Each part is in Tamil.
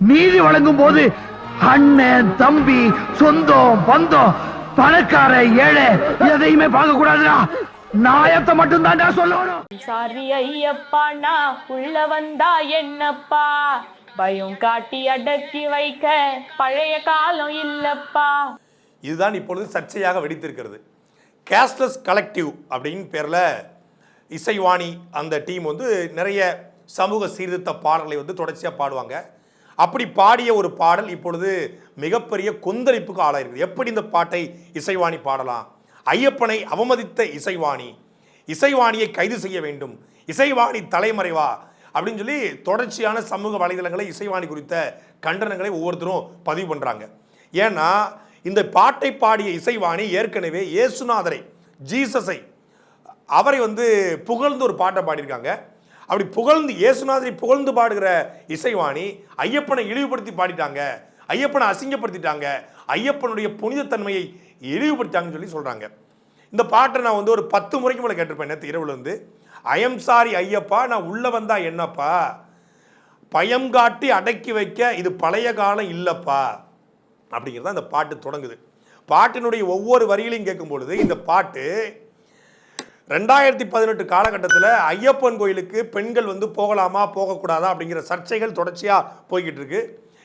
நீதி வழங்கும் போது அண்ணன் தம்பி சொந்தம் பந்தம் பணக்கார ஏழை எதையுமே பார்க்க கூடாதுடா நாயத்தை மட்டும் தான்டா சொல்லணும். சாரி ஐயப்பா நான் உள்ள வந்தா என்னப்பா? பயம் காட்டி அடக்கி வைக்க பழைய காலம் இல்லப்பா. இதுதான் இப்பொழுது சர்ச்சையாக வெடித்திருக்கிறது. கேஸ்லெஸ் கலெக்டிவ் அப்படின்னு பேரில் இசைவாணி அந்த டீம் வந்து நிறைய சமூக சீர்திருத்த பாடல்களை வந்து தொடர்ச்சியாக பாடுவாங்க. அப்படி பாடிய ஒரு பாடல் இப்பொழுது மிகப்பெரிய கொந்தளிப்புக்கு ஆளாயிருக்கு. எப்படி இந்த பாட்டை இசைவாணி பாடலாம்? ஐயப்பனை அவமதித்த இசைவாணி இசைவாணியை கைது செய்ய வேண்டும் இசைவாணி தலைமறைவா அப்படின்னு சொல்லி தொடர்ச்சியான சமூக வலைதளங்களை இசைவாணி குறித்த கண்டனங்களை ஒவ்வொருத்தரும் பதிவு பண்ணுறாங்க ஏன்னா இந்த பாட்டை பாடிய இசைவாணி ஏற்கனவே இயேசுநாதரை ஜீசஸை அவரை வந்து புகழ்ந்து ஒரு பாட்டை பாடியிருக்காங்க. அப்படி புகழ்ந்து இயேசுநாதரை புகழ்ந்து பாடுகிற இசைவாணி ஐயப்பனை இழிவுபடுத்தி பாடிட்டாங்க. ஐயப்பனை அசிங்கப்படுத்திட்டாங்க. ஐயப்பனுடைய புனிதத்தன்மையை இழிவுபடுத்தாங்கன்னு சொல்லி சொல்கிறாங்க இந்த பாட்டை நான் வந்து ஒரு பத்து முறைக்கு மேலே கேட்டிருப்பேன் நேற்று இரவுல இருந்து. ஐயம் சாரி ஐயப்பா நான் உள்ளே வந்தா என்னப்பா? பயம் காட்டி அடக்கி வைக்க இது பழைய காலம் இல்லைப்பா. அப்படிங்கிறது தான் இந்த பாட்டு தொடங்குது. பாட்டினுடைய ஒவ்வொரு வரிகளையும் கேட்கும் பொழுது இந்த பாட்டு ரெண்டாயிரத்தி பதினெட்டு காலகட்டத்தில் ஐயப்பன் கோயிலுக்கு பெண்கள் வந்து போகலாமா போகக்கூடாதா அப்படிங்கிற சர்ச்சைகள் தொடர்ச்சியாக போய்கிட்டு இருக்கு.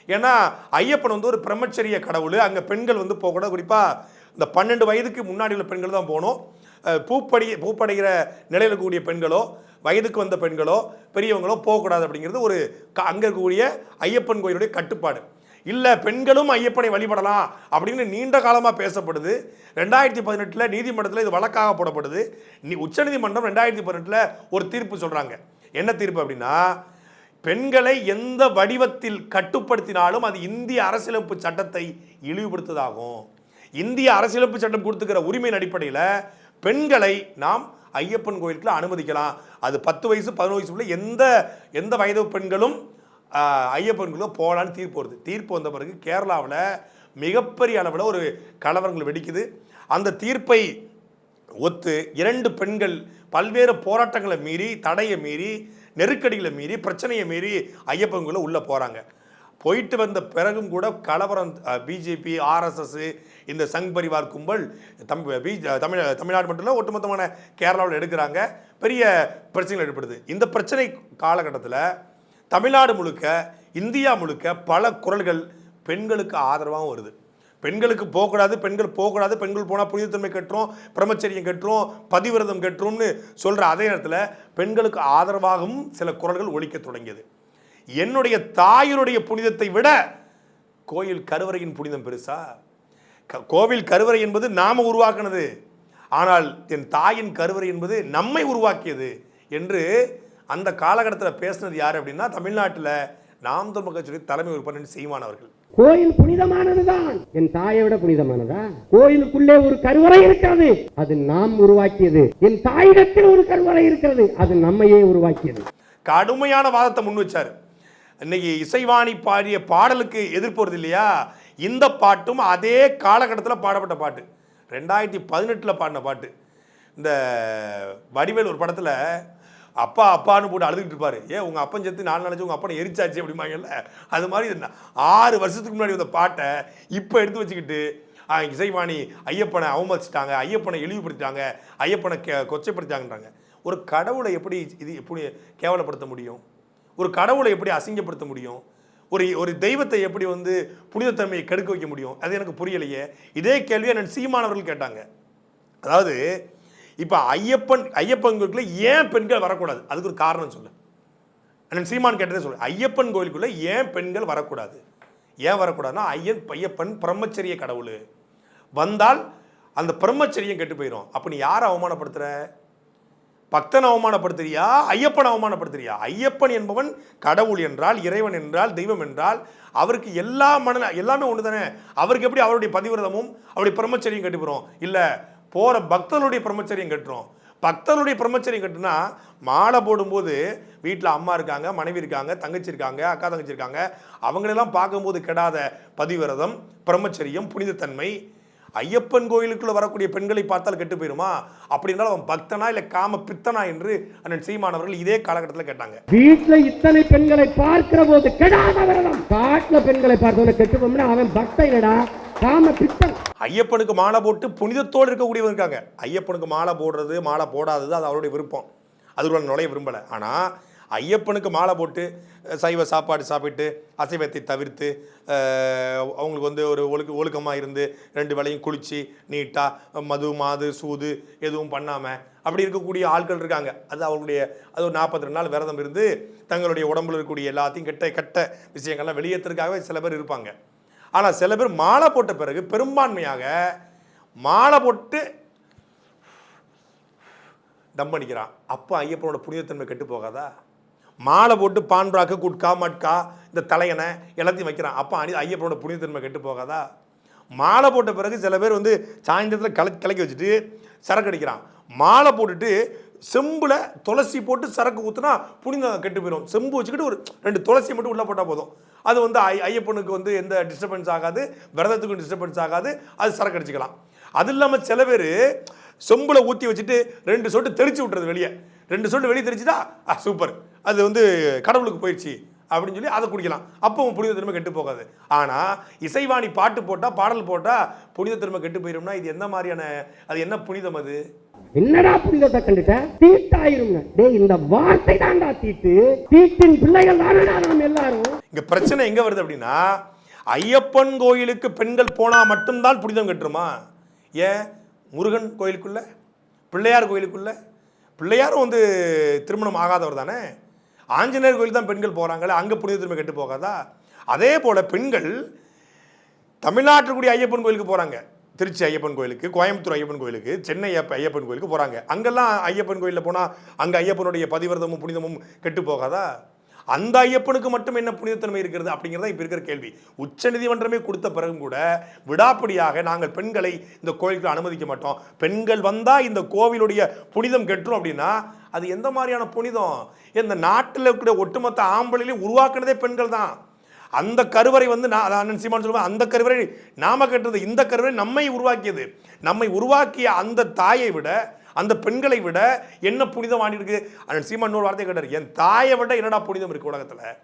ஏன்னா ஐயப்பன் வந்து ஒரு பிரம்மச்சரிய கடவுள். அங்கே பெண்கள் வந்து போகக்கூடாது குறிப்பாக இந்த பன்னெண்டு வயதுக்கு முன்னாடி உள்ள பெண்கள் தான் போகணும். பூப்படி பூப்படைகிற நிலையில் இருக்கக்கூடிய பெண்களோ வயதுக்கு வந்த பெண்களோ பெரியவங்களோ போகக்கூடாது அப்படிங்கிறது ஒரு க- அங்கே இருக்கக்கூடிய ஐயப்பன் கோயிலுடைய கட்டுப்பாடு. இல்லை பெண்களும் ஐயப்பனை வழிபடலாம் அப்படின்னு நீண்ட காலமாக பேசப்படுது. ரெண்டாயிரத்தி பதினெட்டில் நீதிமன்றத்தில் இது வழக்காக போடப்படுது. நீ உச்சநீதிமன்றம் ரெண்டாயிரத்தி பதினெட்டில் ஒரு தீர்ப்பு சொல்கிறாங்க என்ன தீர்ப்பு அப்படின்னா பெண்களை எந்த வடிவத்தில் கட்டுப்படுத்தினாலும் அது இந்திய அரசியலமைப்பு சட்டத்தை இழிவுபடுத்துவதாகும். இந்திய அரசியலமைப்பு சட்டம் கொடுத்துக்கிற உரிமையின் அடிப்படையில் பெண்களை நாம் ஐயப்பன் கோயிலுக்குள்ள அனுமதிக்கலாம். அது பத்து வயசு பதினோரு வயசுக்குள்ள எந்த எந்த வயது பெண்களும் ஐயப்பன்குள்ள போகலான்னு தீர்ப்பு வருது. தீர்ப்பு வந்த பிறகு கேரளாவில் மிகப்பெரிய அளவில் ஒரு கலவரங்கள் வெடிக்குது. அந்த தீர்ப்பை ஒத்து இரண்டு பெண்கள் பல்வேறு போராட்டங்களை மீறி தடையை மீறி நெருக்கடிகளை மீறி பிரச்சனையை மீறி ஐயப்பன்குள்ள உள்ளே போகிறாங்க போயிட்டு வந்த பிறகும் கூட கலவரம் பிஜேபி ஆர்எஸ்எஸ் இந்த சங் பரிவார் கும்பல் தம் பி தமிழ் தமிழ்நாடு மட்டும் இல்லை ஒட்டுமொத்தமான கேரளாவில் எடுக்கிறாங்க. பெரிய பிரச்சனைகள் ஏற்படுது. இந்த பிரச்சனை காலகட்டத்தில் தமிழ்நாடு முழுக்க இந்தியா முழுக்க பல குரல்கள் பெண்களுக்கு ஆதரவாகவும் வருது. பெண்களுக்கு போகக்கூடாது பெண்கள் போகக்கூடாது பெண்கள் போனால் புனிதத்தன்மை கட்டுறோம் பிரம்மச்சரியம் கட்டுறோம் பதிவிரதம் கட்டுறோம்னு சொல்கிற அதே நேரத்தில் பெண்களுக்கு ஆதரவாகவும் சில குரல்கள் ஒழிக்க தொடங்கியது. என்னுடைய தாயினுடைய புனிதத்தை விட கோயில் கருவறையின் புனிதம் பெருசா? க- கோவில் கருவறை என்பது நாம் உருவாக்குனது. ஆனால் என் தாயின் கருவறை என்பது நம்மை உருவாக்கியது என்று அந்த காலகட்டத்தில் பேசினது யார் அப்படின்னா தமிழ்நாட்டில் நாம் தமிழ் கட்சியுடைய தலைமை உறுப்பினர் சீமான் அவர்கள். கோயில் புனிதமானதுதான். என் தாயை விட புனிதமானதா? கோயிலுக்குள்ளே ஒரு கருவறை இருக்கிறது. அது நாம் உருவாக்கியது. என் தாயிடத்தில் ஒரு கருவறை இருக்கிறது. அது நம்மையே உருவாக்கியது. கடுமையான வாதத்தை முன் வச்சார். இன்னைக்கு இசைவாணி பாடிய பாடலுக்கு எதிர்ப்பு இல்லையா? இந்த பாட்டும் அதே காலகட்டத்தில் பாடப்பட்ட பாட்டு. ரெண்டாயிரத்தி பதினெட்டில் பாடின பாட்டு. இந்த வடிவேல் ஒரு படத்தில் அப்பா அப்பான்னு போட்டு அழுதுகிட்டு இருப்பாரு. ஏன் உங்கள் அப்பன் செத்து நான் நினச்சி உங்கள் அப்பனை எரிச்சாச்சு அப்படிம்பாங்கல்ல? அது மாதிரி இது ஆறு வருஷத்துக்கு முன்னாடி வந்த பாட்டை இப்போ எடுத்து வச்சுக்கிட்டு இசைவாணி ஐயப்பனை அவமதிச்சிட்டாங்க ஐயப்பனை இழிவுபடுத்திட்டாங்க ஐயப்பனை கே கொச்சைப்படுத்திட்டாங்கன்றாங்க. ஒரு கடவுளை எப்படி இது எப்படி கேவலப்படுத்த முடியும்? ஒரு கடவுளை எப்படி அசிங்கப்படுத்த முடியும்? ஒரு ஒரு தெய்வத்தை எப்படி வந்து புனிதத்தன்மையை கெடுக்க வைக்க முடியும்? அது எனக்கு புரியலையே. இதே கேள்வியை நான் சீமானவர்கள் கேட்டாங்க. அதாவது இப்போ ஐயப்பன் ஐயப்பன் கோயிலுக்குள்ள ஏன் பெண்கள் வரக்கூடாது? அதுக்கு ஒரு காரணம் சொல்லு. அண்ணன் சீமான் கேட்டதே சொல்லு. ஐயப்பன் கோயிலுக்குள்ள ஏன் பெண்கள் வரக்கூடாது? ஏன் வரக்கூடாதுன்னா ஐயன் ஐயப்பன் பிரம்மச்சரிய கடவுள். வந்தால் அந்த பிரம்மச்சரியம் கெட்டு போயிடும் அப்போ நீ யாரை அவமானப்படுத்துற? பக்தனை அவமானப்படுத்துறியா? ஐயப்பனை அவமானப்படுத்துறியா? ஐயப்பன் என்பவன் கடவுள் என்றால் இறைவன் என்றால் தெய்வம் என்றால் அவருக்கு எல்லா மன எல்லாமே ஒன்று தானே அவருக்கு எப்படி அவருடைய பதிவிரதமும் அவருடைய பிரம்மச்சரியம் கட்டி இல்லை போகிற பக்தனுடைய பிரம்மச்சரியம் கட்டுறோம். பக்தனுடைய பிரம்மச்சரியம் கட்டுனா மாலை போடும்போது வீட்டில் அம்மா இருக்காங்க மனைவி இருக்காங்க தங்கச்சி இருக்காங்க அக்கா தங்கச்சி இருக்காங்க. அவங்களெல்லாம் பார்க்கும்போது கெடாத பதிவிரதம் பிரம்மச்சரியம் புனிதத்தன்மை ஐயப்பன் கோயிலுக்குள்ள வரக்கூடிய பெண்களை பார்த்தால் கெட்டு போயிருமா? அப்படின்னா அவன் பக்தனா இல்ல காம பித்தனா என்று அண்ணன் சீமானவர்கள் இதே காலகட்டத்தில் கேட்டாங்க. வீட்டுல இத்தனை பெண்களை பார்க்கிற போது காட்டுல பெண்களை பார்த்தவன கெட்டு அவன் பக்தனடா காம பித்தன். ஐயப்பனுக்கு மாலை போட்டு புனிதத்தோடு இருக்கக்கூடியவங்க இருக்காங்க. ஐயப்பனுக்கு மாலை போடுறது மாலை போடாதது அது அவருடைய விருப்பம். அதுக்குள்ள நுழைய விரும்பலை. ஆனால் ஐயப்பனுக்கு மாலை போட்டு சைவ சாப்பாடு சாப்பிட்டு அசைவத்தை தவிர்த்து அவங்களுக்கு வந்து ஒரு ஒழுக்க ஒழுக்கமாக இருந்து ரெண்டு வேளையும் குளித்து நீட்டாக மது மாது சூது எதுவும் பண்ணாமல் அப்படி இருக்கக்கூடிய ஆட்கள் இருக்காங்க. அது அவங்களுடைய அது ஒரு நாற்பத்தி ரெண்டு நாள் விரதம் இருந்து தங்களுடைய உடம்புல இருக்கக்கூடிய எல்லாத்தையும் கெட்ட கெட்ட விஷயங்கள்லாம் வெளியேற்றுறதுக்காகவே சில பேர் இருப்பாங்க. ஆனால் சில பேர் மாலை போட்ட பிறகு பெரும்பான்மையாக மாலை போட்டு தம் அடிக்கிறான் அப்போ ஐயப்பனோட புனிதத்தன்மை கெட்டு போகாதா? மாலை போட்டு பான்பிராக்கு குட்கா மட்கா இந்த தலையணை எல்லாத்தையும் வைக்கிறான். அப்போ அணி ஐயப்பனோட புனிதத்தன்மை கெட்டு போகாதா? மாலை போட்ட பிறகு சில பேர் வந்து சாயந்தரத்தில் கல கிளக்கி வச்சுட்டு சரக்கு அடிக்கிறான். மாலை போட்டுட்டு செம்பில் துளசி போட்டு சரக்கு ஊற்றுனா புனிதம் கெட்டு போயிடும் செம்பு வச்சுக்கிட்டு ஒரு ரெண்டு துளசி மட்டும் உள்ளே போட்டால் போதும். அது வந்து ஐ ஐயப்பனுக்கு வந்து எந்த டிஸ்டர்பன்ஸ் ஆகாது விரதத்துக்கும் டிஸ்டர்பன்ஸ் ஆகாது அது சரக்கு அடிச்சுக்கலாம். அது இல்லாமல் சில பேர் செம்பில் ஊற்றி வச்சுட்டு ரெண்டு சொட்டு தெளிச்சு விட்டுறது வெளியே. ரெண்டு சொட்டு வெளியே தெளிச்சுட்டா சூப்பர். அது வந்து கடவுளுக்கு போயிடுச்சு அப்படின்னு சொல்லி அதை குடிக்கலாம். அப்போ புனித திரும்ப கெட்டு போகாது. ஆனால் இசைவாணி பாட்டு போட்டால் பாடல் போட்டால் புனித திரும்ப கெட்டு போயிரும்னா இது எந்த மாதிரியான அது என்ன புனிதம் அது? என்னடா புனிதத்தை கண்டுட்ட? தீட்டாயிருங்க. டேய் இந்த வார்த்தை தான்டா தீட்டு. தீட்டின் பிள்ளைகள் தானடா நாம் எல்லாரும்? இங்க பிரச்சனை எங்க வருது அப்படின்னா ஐயப்பன் கோயிலுக்கு பெண்கள் போனா மட்டும்தான் புனிதம் கட்டுருமா? ஏன்? முருகன் கோயிலுக்குள்ள? பிள்ளையார் கோயிலுக்குள்ள? பிள்ளையாரும் வந்து திருமணம் ஆகாதவர் தானே? ஆஞ்சநேயர் கோயில் தான் பெண்கள் போகிறாங்களே அங்கே புனித கெட்டு போகாதா? அதே போல் பெண்கள் தமிழ்நாட்டிற்குடிய ஐயப்பன் கோயிலுக்கு போகிறாங்க திருச்சி ஐயப்பன் கோயிலுக்கு கோயம்புத்தூர் ஐயப்பன் கோயிலுக்கு சென்னை ஐயப்ப- ஐயப்பன் கோயிலுக்கு போகிறாங்க அங்கெல்லாம் ஐயப்பன் கோயிலில் போனால் அங்கே ஐயப்பனுடைய பதிவிரதமும் புனிதமும் கெட்டு போகாதா? அந்த ஐயப்பனுக்கு மட்டும் என்ன புனிதத்தன்மை இருக்கிறது அப்படிங்கிறத இப்ப இருக்கிற கேள்வி. உச்சநீதிமன்றமே கொடுத்த பிறகும் கூட விடாப்படியாக நாங்கள் பெண்களை இந்த கோயிலுக்கு அனுமதிக்க மாட்டோம். பெண்கள் வந்தால் இந்த கோவிலுடைய புனிதம் கெட்டுரும் அப்படின்னா அது எந்த மாதிரியான புனிதம்? இந்த நாட்டில் இருக்கிற ஒட்டுமொத்த ஆம்பளையிலே உருவாக்குனதே பெண்கள் தான். அந்த கருவறை வந்து நான் அண்ணன் சீமான் சொல்லுவேன் அந்த கருவறை நாம கட்டுறது இந்த கருவறை நம்மை உருவாக்கியது. நம்மை உருவாக்கிய அந்த தாயை விட அந்த பெண்களை விட என்ன புனிதம் ஆண்டிருக்கு அண்ணன் சீமான் ஒரு வார்த்தை கேட்டார் என் தாயை விட என்னடா புனிதம் இருக்கு உலகத்தில்?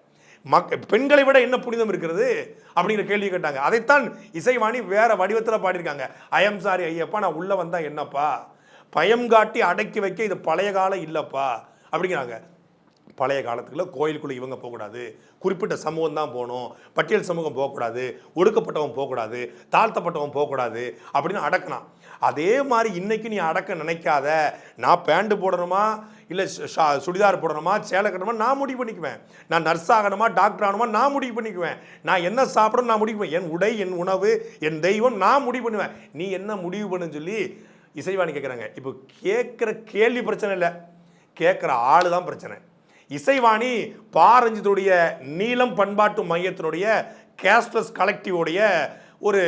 மக்க பெண்களை விட என்ன புனிதம் இருக்கிறது? அப்படிங்கிற கேள்வி கேட்டாங்க. அதைத்தான் இசைவாணி வேற வடிவத்தில் பாடியிருக்காங்க. ஐயம் சாரி ஐயப்பா நான் உள்ளே வந்தால் என்னப்பா? பயம் காட்டி அடக்கி வைக்க இது பழைய காலம் இல்லைப்பா? அப்படிங்கிறாங்க. பழைய காலத்துக்குள்ள கோயிலுக்குள்ளே இவங்க போகக்கூடாது. குறிப்பிட்ட சமூகம் தான் போகணும். பட்டியல் சமூகம் போகக்கூடாது. ஒடுக்கப்பட்டவன் போகக்கூடாது. தாழ்த்தப்பட்டவன் போகக்கூடாது அப்படின்னு அடக்கினான். அதே மாதிரி இன்றைக்கி நீ அடக்க நினைக்காத. நான் பேண்ட்டு போடணுமா? இல்லை சுடிதார் போடணுமா? சேலை கட்டணுமா? நான் முடிவு பண்ணிக்குவேன். நான் நர்ஸ் ஆகணுமா? டாக்டர் ஆகணுமா? நான் முடிவு பண்ணிக்குவேன். நான் என்ன சாப்பிடணும் நான் முடிவு என் உடை என் உணவு என் தெய்வம் நான் முடிவு பண்ணுவேன். நீ என்ன முடிவு பண்ணுன்னு சொல்லி இசைவாணி கேட்குறாங்க இப்போ கேட்குற கேள்வி பிரச்சனை இல்லை. கேட்குற ஆளு தான் பிரச்சனை. இசைவாணி பாரஞ்சத்துடைய நீலம் பண்பாட்டு மையத்தினுடைய கேஷ்லெஸ் கலெக்டிவோடைய ஒரு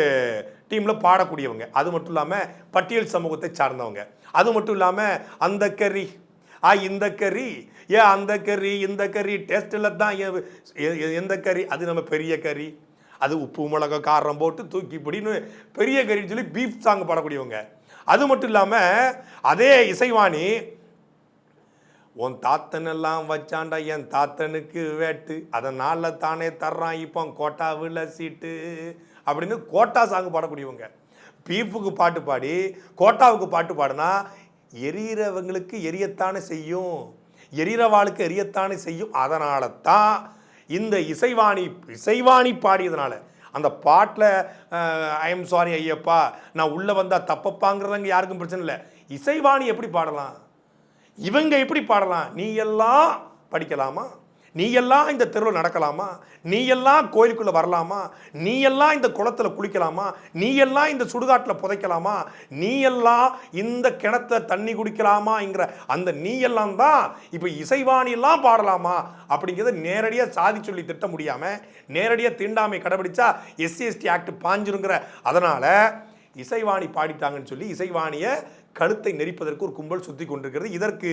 டீமில் பாடக்கூடியவங்க. அது மட்டும் இல்லாமல் பட்டியல் சமூகத்தை சார்ந்தவங்க. அது மட்டும் இல்லாமல் அந்த கறி. ஆ இந்த கறி. ஏன் அந்த கறி இந்த கறி. டேஸ்ட்டில் தான் எந்த கறி? அது நம்ம பெரிய கறி. அது உப்பு மிளகா காரம் போட்டு தூக்கி இப்படின்னு பெரிய கறின்னு சொல்லி பீஃப் சாங் பாடக்கூடியவங்க. அது மட்டும் இல்லாமல் அதே இசைவாணி. உன் தாத்தனெல்லாம் வச்சாண்டா என் தாத்தனுக்கு வேட்டு. அதனால தானே தர்றான். இப்போ கோட்டாவில் சீட்டு. அப்படின்னு கோட்டா சாங் பாடக்கூடியவங்க. பீஃபுக்கு பாட்டு பாடி கோட்டாவுக்கு பாட்டு பாடினா எரியறவங்களுக்கு எரியத்தானே செய்யும். எரியறவாளுக்கு எரியத்தானே செய்யும். அதனால தான் இந்த இசைவாணி இசைவாணி பாடியதுனால அந்த பாட்டில் ஐ எம் சாரி ஐயப்பா நான் உள்ளே வந்தால் தப்பப்பாங்கிறதங்க யாருக்கும் பிரச்சனை இல்லை. இசைவாணி எப்படி பாடலாம்? இவங்க எப்படி பாடலாம்? நீ எல்லாம் படிக்கலாமா? நீ எல்லாம் இந்த தெருவில் நடக்கலாமா? நீ எல்லாம் வரலாமா? நீ எல்லாம் இந்த குளத்துல குளிக்கலாமா? நீ எல்லாம் இந்த சுடுகாட்டில் புதைக்கலாமா? நீ எல்லாம் இந்த கிணத்துல தண்ணி குடிக்கலாமாங்கிற அந்த நீ எல்லாம் தான் இப்போ இசைவாணியெல்லாம் பாடலாமா? அப்படிங்கிறத நேரடியாக சாதி சொல்லி திட்ட முடியாமல் நேரடியாக தீண்டாமை கடைபிடிச்சா எஸ்சி எஸ்டி ஆக்ட் பாஞ்சிருங்கிற அதனால் இசைவாணி பாடிட்டாங்கன்னு சொல்லி இசைவாணியை கழுத்தை நெரிப்பதற்கு ஒரு கும்பல் சுற்றி கொண்டிருக்கிறது. இதற்கு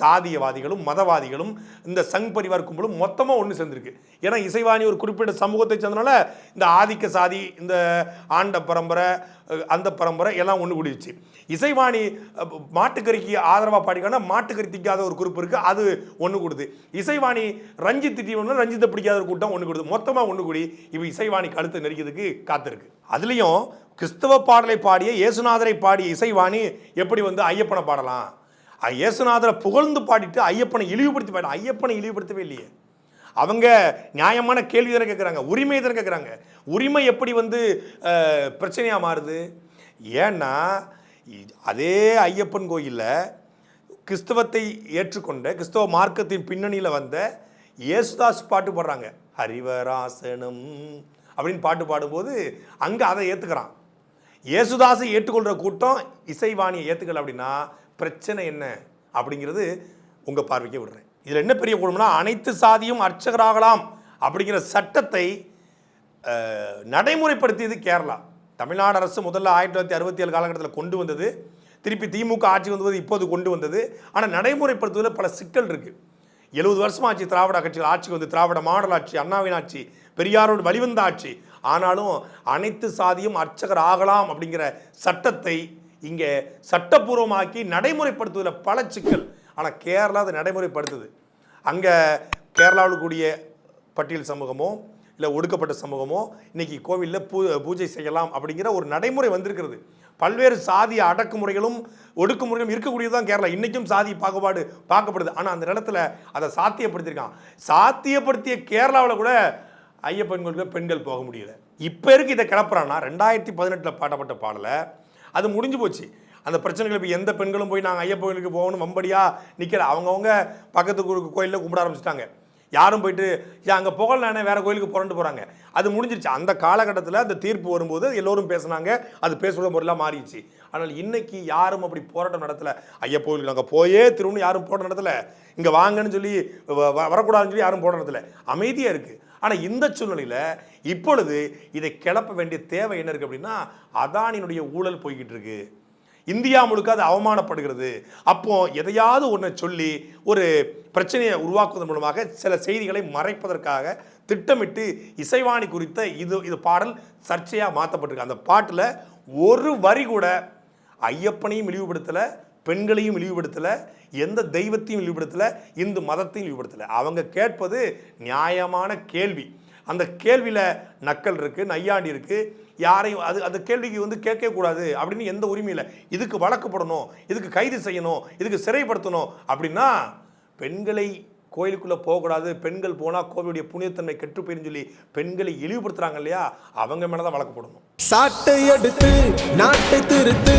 சாதியவாதிகளும் மதவாதிகளும் இந்த சங் பரிவார் கும்பலும் மொத்தமாக ஒன்று சேர்ந்துருக்கு. ஏன்னா இசைவாணி ஒரு குறிப்பிட்ட சமூகத்தை சேர்ந்தனால இந்த ஆதிக்க சாதி இந்த ஆண்ட பரம்பரை அந்த பரம்பரை எல்லாம் ஒன்று கூடிடுச்சு. இசைவாணி மாட்டுக்கறிக்கு ஆதரவாக பாடிக்கான மாட்டுக்கறி திக்காத ஒரு குறிப்பு இருக்குது அது ஒன்று கூடுது. இசைவாணி ரஞ்சித் திட்டிவனா ரஞ்சித்தை பிடிக்காத ஒரு கூட்டம் ஒன்று கொடுது. மொத்தமாக ஒன்று கூடி இப்போ இசைவாணி கழுத்து நெருக்கிறதுக்கு காத்திருக்கு. அதுலேயும் கிறிஸ்தவ பாடலை பாடிய இயேசுநாதரை பாடிய இசைவாணி எப்படி வந்து ஐயப்பனை பாடலாம்? இயேசுநாதரை புகழ்ந்து பாடிட்டு ஐயப்பனை இழிவுபடுத்தி பாட ஐயப்பனை இழிவுபடுத்தவே இல்லையே. அவங்க நியாயமான கேள்வி தானே கேட்குறாங்க உரிமை தானே கேட்குறாங்க உரிமை எப்படி வந்து பிரச்சனையாக மாறுது? ஏன்னா அதே ஐயப்பன் கோயிலில் கிறிஸ்தவத்தை ஏற்றுக்கொண்ட கிறிஸ்தவ மார்க்கத்தின் பின்னணியில் வந்த இயேசுதாஸ் பாட்டு பாடுறாங்க. ஹரிவராசனம் அப்படின்னு பாட்டு பாடும்போது அங்கே அதை ஏற்றுக்கிறான் இயேசுதாஸை ஏற்றுக்கொள்கிற கூட்டம் இசைவாணியை ஏற்றுக்கல அப்படின்னா பிரச்சனை என்ன அப்படிங்கிறது உங்கள் பார்வைக்கே விடுறேன். இதில் என்ன பெரிய குழம்புனா அனைத்து சாதியும் அர்ச்சகராகலாம் அப்படிங்கிற சட்டத்தை நடைமுறைப்படுத்தியது கேரளா. தமிழ்நாடு அரசு முதல்ல ஆயிரத்தி தொள்ளாயிரத்தி அறுபத்தி ஏழு காலகட்டத்தில் கொண்டு வந்தது. திருப்பி திமுக ஆட்சி வந்தது இப்போது கொண்டு வந்தது. ஆனால் நடைமுறைப்படுத்துவதில் பல சிக்கல் இருக்குது எழுபது வருஷமா ஆச்சு திராவிட கட்சிகள் ஆட்சிக்கு வந்து திராவிட மாடல் ஆட்சி அண்ணாவின் ஆட்சி பெரியாரோடு வழிவந்த ஆட்சி. ஆனாலும் அனைத்து சாதியும் அர்ச்சகர் ஆகலாம் அப்படிங்கிற சட்டத்தை இங்கே சட்டப்பூர்வமாக்கி நடைமுறைப்படுத்துவதில் பல சிக்கல். ஆனால் கேரளா அதை நடைமுறைப்படுத்துது. அங்கே கேரளாவில் கூடிய பட்டியல் சமூகமோ இல்லை ஒடுக்கப்பட்ட சமூகமோ இன்றைக்கி கோவிலில் பூ பூஜை செய்யலாம் அப்படிங்கிற ஒரு நடைமுறை வந்திருக்கிறது. பல்வேறு சாதிய அடக்குமுறைகளும் ஒடுக்குமுறைகளும் இருக்கக்கூடியது தான் கேரளா. இன்றைக்கும் சாதி பாகுபாடு பார்க்கப்படுது. ஆனால் அந்த இடத்துல அதை சாத்தியப்படுத்தியிருக்கான். சாத்தியப்படுத்திய கேரளாவில் கூட ஐயப்பன் கோயிலுக்கு பெண்கள் போக முடியல. இப்போ இருக்கு இதை கிளப்புறான்னா ரெண்டாயிரத்தி பதினெட்டில் பாடப்பட்ட பாடலை அது முடிஞ்சு போச்சு. அந்த பிரச்சனைகள் இப்போ எந்த பெண்களும் போய் நாங்கள் ஐயப்ப கோயிலுக்கு போகணும் மம்படியாக நிற்கல அவங்கவுங்க பக்கத்து கோயிலில் கும்பிட ஆரம்பிச்சிட்டாங்க. யாரும் போயிட்டு ஏன் அங்கே புகழ்னானே வேறு கோயிலுக்கு புரண்டு போகிறாங்க அது முடிஞ்சிருச்சு. அந்த காலகட்டத்தில் அந்த தீர்ப்பு வரும்போது எல்லோரும் பேசுனாங்க. அது பேசுகிற முறையெல்லாம் மாறிடுச்சு. ஆனால் இன்னைக்கு யாரும் அப்படி போராட்டம் நடத்தலை. ஐயா கோயிலுக்கு நாங்கள் போயே திரும்ப யாரும் போராட்டம் நடத்தல. இங்கே வாங்கன்னு சொல்லி வ- வரக்கூடாதுன்னு சொல்லி யாரும் போராட்டம் நடத்தலை. அமைதியாக இருக்குது ஆனால் இந்த சூழ்நிலையில் இப்பொழுது இதை கிளப்ப வேண்டிய தேவை என்ன இருக்குது அப்படின்னா அதானியினுடைய ஊழல் போய்கிட்டு இருக்கு இந்தியா முழுக்க அது அவமானப்படுகிறது. அப்போ எதையாவது ஒன்றை சொல்லி ஒரு பிரச்சனையை உருவாக்குவதன் மூலமாக சில செய்திகளை மறைப்பதற்காக திட்டமிட்டு இசைவாணி குறித்த இது இது பாடல் சர்ச்சையாக மாற்றப்பட்டிருக்கு அந்த பாட்டில் ஒரு வரி கூட ஐயப்பனையும் இழிவுபடுத்தலை பெண்களையும் இழிவுபடுத்தலை எந்த தெய்வத்தையும் இழிவுபடுத்தலை இந்து மதத்தையும் இழிவுபடுத்தலை. அவங்க கேட்பது நியாயமான கேள்வி. அந்த கேள்வியில் நக்கல் இருக்குது நையாண்டி இருக்குது யாரையும் அது அந்த கேள்விக்கு வந்து கேட்கவே கூடாது அப்படின்னு எந்த உரிமையில் இதுக்கு வழக்கப்படணும் இதுக்கு கைது செய்யணும் இதுக்கு சிறைப்படுத்தணும் அப்படின்னா பெண்களை கோயிலுக்குள்ளே போகக்கூடாது. பெண்கள் போனால் கோவிலுடைய புனிதத்தன்மை கெட்டு போயிருந்து சொல்லி பெண்களை இழிவுபடுத்துகிறாங்க இல்லையா? அவங்க மேலே தான் வழக்கப்படணும் சாட்டை எடுத்து நாட்டை திருத்து.